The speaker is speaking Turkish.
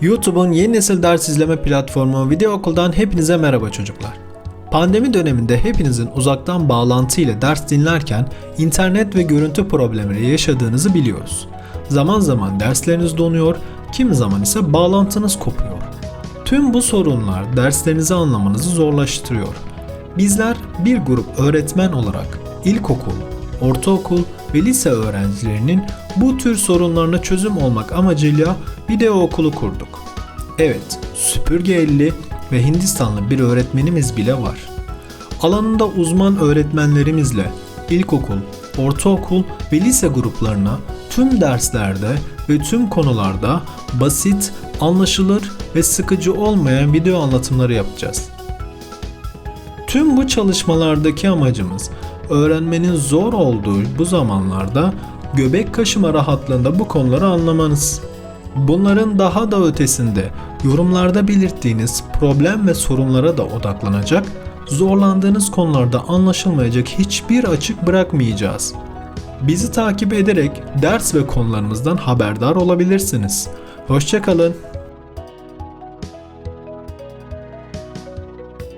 YouTube'un yeni nesil ders izleme platformu Video Okul'dan hepinize merhaba çocuklar. Pandemi döneminde hepinizin uzaktan bağlantı ile ders dinlerken internet ve görüntü problemleri yaşadığınızı biliyoruz. Zaman zaman dersleriniz donuyor, kimi zaman ise bağlantınız kopuyor. Tüm bu sorunlar derslerinizi anlamanızı zorlaştırıyor. Bizler bir grup öğretmen olarak ilkokul, ortaokul ve lise öğrencilerinin bu tür sorunlarına çözüm olmak amacıyla video okulu kurduk. Evet, süpürge elli ve Hindistanlı bir öğretmenimiz bile var. Alanında uzman öğretmenlerimizle ilkokul, ortaokul ve lise gruplarına tüm derslerde ve tüm konularda basit, anlaşılır ve sıkıcı olmayan video anlatımları yapacağız. Tüm bu çalışmalardaki amacımız öğrenmenin zor olduğu bu zamanlarda göbek kaşıma rahatlığında bu konuları anlamanız. Bunların daha da ötesinde yorumlarda belirttiğiniz problem ve sorunlara da odaklanacak, zorlandığınız konularda anlaşılmayacak hiçbir açık bırakmayacağız. Bizi takip ederek ders ve konularımızdan haberdar olabilirsiniz. Hoşçakalın.